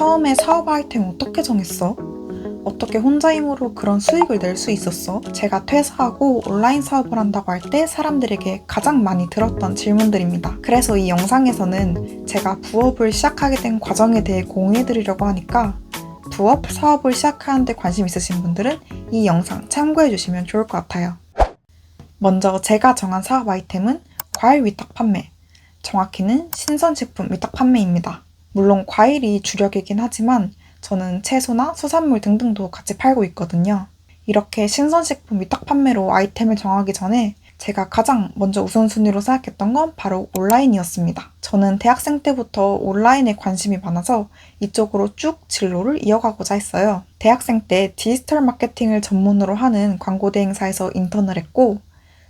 처음에 사업 아이템 어떻게 정했어? 어떻게 혼자 힘으로 그런 수익을 낼 수 있었어? 제가 퇴사하고 온라인 사업을 한다고 할 때 사람들에게 가장 많이 들었던 질문들입니다. 그래서 이 영상에서는 제가 부업을 시작하게 된 과정에 대해 공유해드리려고 하니까 부업, 사업을 시작하는데 관심 있으신 분들은 이 영상 참고해주시면 좋을 것 같아요. 먼저 제가 정한 사업 아이템은 과일 위탁 판매, 정확히는 신선식품 위탁 판매입니다. 물론 과일이 주력이긴 하지만 저는 채소나 수산물 등등도 같이 팔고 있거든요. 이렇게 신선식품 위탁 판매로 아이템을 정하기 전에 제가 가장 먼저 우선순위로 생각했던 건 바로 온라인이었습니다. 저는 대학생 때부터 온라인에 관심이 많아서 이쪽으로 쭉 진로를 이어가고자 했어요. 대학생 때 디지털 마케팅을 전문으로 하는 광고 대행사에서 인턴을 했고,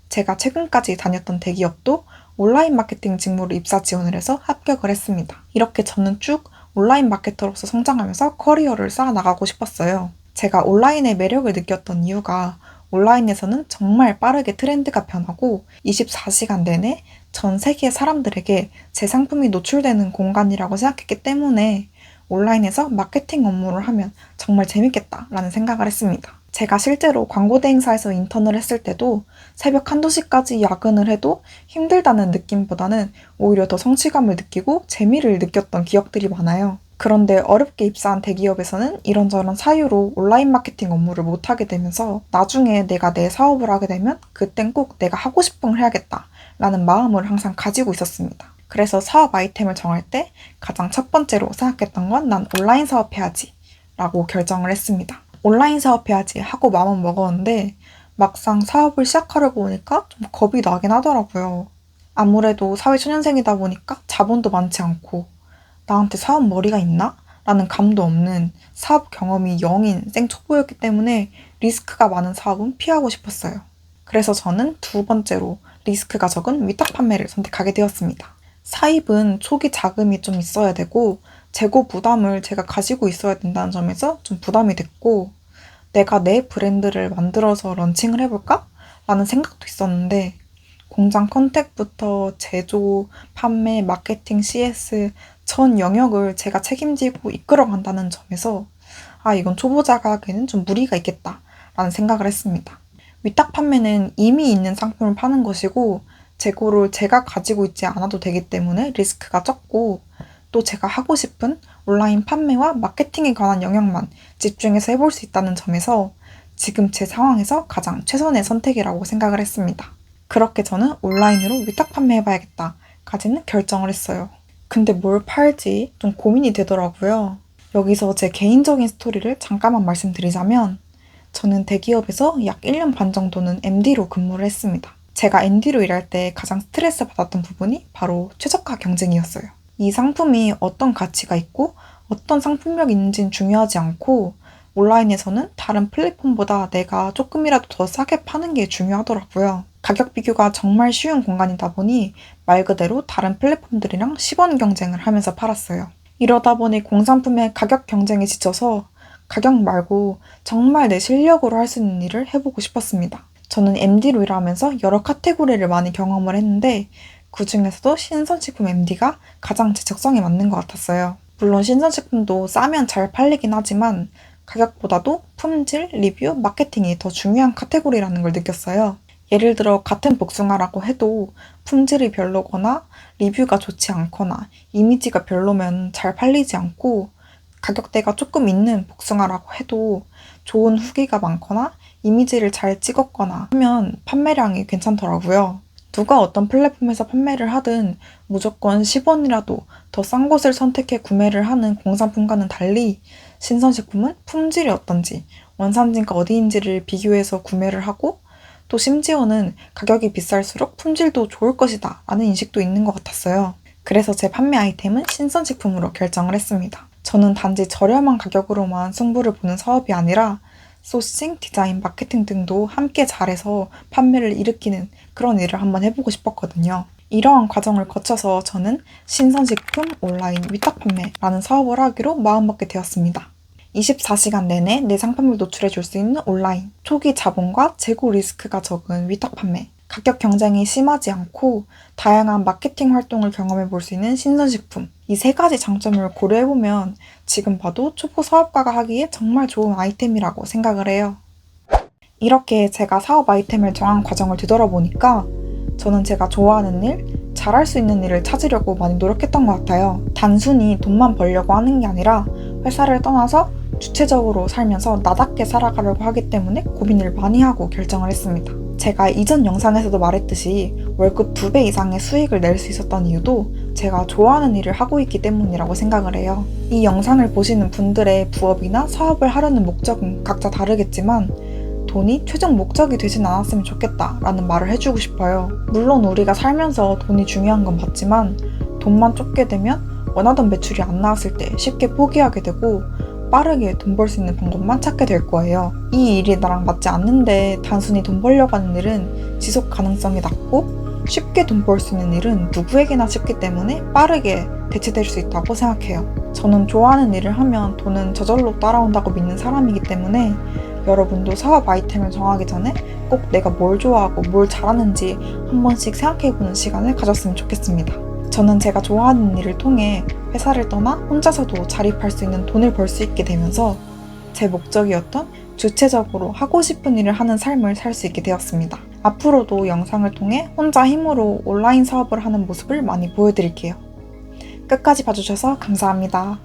제가 최근까지 다녔던 대기업도 온라인 마케팅 직무로 입사 지원을 해서 합격을 했습니다. 이렇게 저는 쭉 온라인 마케터로서 성장하면서 커리어를 쌓아 나가고 싶었어요. 제가 온라인의 매력을 느꼈던 이유가 온라인에서는 정말 빠르게 트렌드가 변하고 24시간 내내 전 세계 사람들에게 제 상품이 노출되는 공간이라고 생각했기 때문에 온라인에서 마케팅 업무를 하면 정말 재밌겠다라는 생각을 했습니다. 제가 실제로 광고 대행사에서 인턴을 했을 때도 새벽 한두 시까지 야근을 해도 힘들다는 느낌보다는 오히려 더 성취감을 느끼고 재미를 느꼈던 기억들이 많아요. 그런데 어렵게 입사한 대기업에서는 이런저런 사유로 온라인 마케팅 업무를 못하게 되면서 나중에 내가 내 사업을 하게 되면 그땐 꼭 내가 하고 싶은 걸 해야겠다 라는 마음을 항상 가지고 있었습니다. 그래서 사업 아이템을 정할 때 가장 첫 번째로 생각했던 건 난 온라인 사업 해야지 라고 결정을 했습니다. 온라인 사업해야지 하고 마음은 먹었는데 막상 사업을 시작하려고 보니까 좀 겁이 나긴 하더라고요. 아무래도 사회초년생이다 보니까 자본도 많지 않고 나한테 사업 머리가 있나? 라는 감도 없는 사업 경험이 0인 생초보였기 때문에 리스크가 많은 사업은 피하고 싶었어요. 그래서 저는 두 번째로 리스크가 적은 위탁 판매를 선택하게 되었습니다. 사입은 초기 자금이 좀 있어야 되고 재고 부담을 제가 가지고 있어야 된다는 점에서 좀 부담이 됐고, 내가 내 브랜드를 만들어서 런칭을 해볼까? 라는 생각도 있었는데, 공장 컨택부터 제조, 판매, 마케팅, CS 전 영역을 제가 책임지고 이끌어 간다는 점에서, 아, 이건 초보자가 하기에는 좀 무리가 있겠다. 라는 생각을 했습니다. 위탁 판매는 이미 있는 상품을 파는 것이고, 재고를 제가 가지고 있지 않아도 되기 때문에 리스크가 적고, 또 제가 하고 싶은 온라인 판매와 마케팅에 관한 영역만 집중해서 해볼 수 있다는 점에서 지금 제 상황에서 가장 최선의 선택이라고 생각을 했습니다. 그렇게 저는 온라인으로 위탁 판매해봐야겠다. 까지는 결정을 했어요. 근데 뭘 팔지 좀 고민이 되더라고요. 여기서 제 개인적인 스토리를 잠깐만 말씀드리자면 저는 대기업에서 약 1년 반 정도는 MD로 근무를 했습니다. 제가 MD로 일할 때 가장 스트레스 받았던 부분이 바로 최저가 경쟁이었어요. 이 상품이 어떤 가치가 있고 어떤 상품력이 있는지는 중요하지 않고 온라인에서는 다른 플랫폼보다 내가 조금이라도 더 싸게 파는 게 중요하더라고요. 가격 비교가 정말 쉬운 공간이다 보니 말 그대로 다른 플랫폼들이랑 10원 경쟁을 하면서 팔았어요. 이러다 보니 공산품의 가격 경쟁에 지쳐서 가격 말고 정말 내 실력으로 할 수 있는 일을 해보고 싶었습니다. 저는 MD로 일하면서 여러 카테고리를 많이 경험을 했는데 그 중에서도 신선식품 MD가 가장 제 적성에 맞는 것 같았어요. 물론 신선식품도 싸면 잘 팔리긴 하지만 가격보다도 품질, 리뷰, 마케팅이 더 중요한 카테고리라는 걸 느꼈어요. 예를 들어 같은 복숭아라고 해도 품질이 별로거나 리뷰가 좋지 않거나 이미지가 별로면 잘 팔리지 않고 가격대가 조금 있는 복숭아라고 해도 좋은 후기가 많거나 이미지를 잘 찍었거나 하면 판매량이 괜찮더라고요. 누가 어떤 플랫폼에서 판매를 하든 무조건 10원이라도 더 싼 곳을 선택해 구매를 하는 공산품과는 달리 신선식품은 품질이 어떤지, 원산지가 어디인지를 비교해서 구매를 하고 또 심지어는 가격이 비쌀수록 품질도 좋을 것이다 라는 인식도 있는 것 같았어요. 그래서 제 판매 아이템은 신선식품으로 결정을 했습니다. 저는 단지 저렴한 가격으로만 승부를 보는 사업이 아니라 소싱, 디자인, 마케팅 등도 함께 잘해서 판매를 일으키는 그런 일을 한번 해보고 싶었거든요. 이러한 과정을 거쳐서 저는 신선식품 온라인 위탁 판매라는 사업을 하기로 마음먹게 되었습니다. 24시간 내내 내 상품을 노출해 줄 수 있는 온라인, 초기 자본과 재고 리스크가 적은 위탁 판매, 가격 경쟁이 심하지 않고 다양한 마케팅 활동을 경험해 볼 수 있는 신선식품. 이 세 가지 장점을 고려해 보면 지금 봐도 초보 사업가가 하기에 정말 좋은 아이템이라고 생각을 해요. 이렇게 제가 사업 아이템을 정한 과정을 뒤돌아보니까 저는 제가 좋아하는 일, 잘할 수 있는 일을 찾으려고 많이 노력했던 것 같아요. 단순히 돈만 벌려고 하는 게 아니라 회사를 떠나서 주체적으로 살면서 나답게 살아가려고 하기 때문에 고민을 많이 하고 결정을 했습니다. 제가 이전 영상에서도 말했듯이 월급 2배 이상의 수익을 낼 수 있었던 이유도 제가 좋아하는 일을 하고 있기 때문이라고 생각을 해요. 이 영상을 보시는 분들의 부업이나 사업을 하려는 목적은 각자 다르겠지만 돈이 최종 목적이 되진 않았으면 좋겠다라는 말을 해주고 싶어요. 물론 우리가 살면서 돈이 중요한 건 맞지만 돈만 쫓게 되면 원하던 매출이 안 나왔을 때 쉽게 포기하게 되고 빠르게 돈 벌 수 있는 방법만 찾게 될 거예요. 이 일이 나랑 맞지 않는데 단순히 돈 벌려고 하는 일은 지속 가능성이 낮고 쉽게 돈 벌 수 있는 일은 누구에게나 쉽기 때문에 빠르게 대체될 수 있다고 생각해요. 저는 좋아하는 일을 하면 돈은 저절로 따라온다고 믿는 사람이기 때문에 여러분도 사업 아이템을 정하기 전에 꼭 내가 뭘 좋아하고 뭘 잘하는지 한 번씩 생각해보는 시간을 가졌으면 좋겠습니다. 저는 제가 좋아하는 일을 통해 회사를 떠나 혼자서도 자립할 수 있는 돈을 벌 수 있게 되면서 제 목적이었던 주체적으로 하고 싶은 일을 하는 삶을 살 수 있게 되었습니다. 앞으로도 영상을 통해 혼자 힘으로 온라인 사업을 하는 모습을 많이 보여드릴게요. 끝까지 봐주셔서 감사합니다.